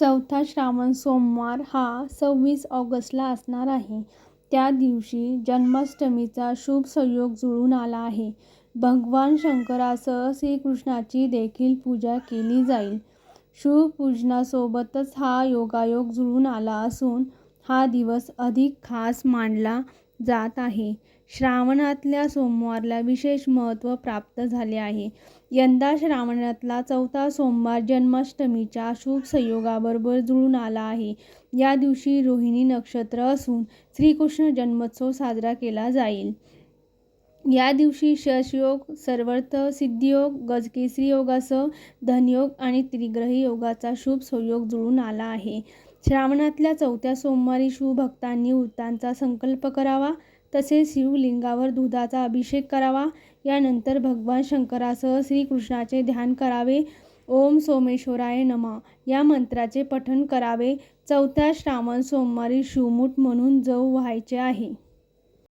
चौथा श्रावण सोमवार हा सव्वीस ऑगस्टला असणार आहे. त्या दिवशी जन्माष्टमीचा शुभ संयोग जुळून आला आहे. भगवान शंकरासह श्रीकृष्णाची देखील पूजा केली जाईल. शुभ पूजनासोबतच हा योगायोग जुळून आला असून हा दिवस अधिक खास मानला जात आहे. श्रावणातल्या सोमवारला विशेष महत्त्व प्राप्त झाले आहे. यंदा श्रावणातला चौथा सोमवार जन्माष्टमीच्या शुभ संयोगाबरोबर जुळून आला आहे. या दिवशी रोहिणी नक्षत्र असून श्रीकृष्ण जन्मोत्सव साजरा केला जाईल. या दिवशी शशयोग सर्वर्थ सिद्धियोग गजकेसरी योगासह धनयोग आणि त्रिग्रही योगाचा शुभ संयोग जुळून आला आहे. श्रावणातल्या चौथ्या सोमवारी शिवभक्तांनी वृत्तांचा संकल्प करावा तसेच शिवलिंगावर दुधाचा अभिषेक करावा. यानंतर भगवान शंकरासह श्रीकृष्णाचे ध्यान करावे. ओम सोमेश्वराय नमा. या मंत्राचे पठण करावे. चौथ्या श्रावण सोमवारी शिवमूठ म्हणून जव व्हायचे आहे.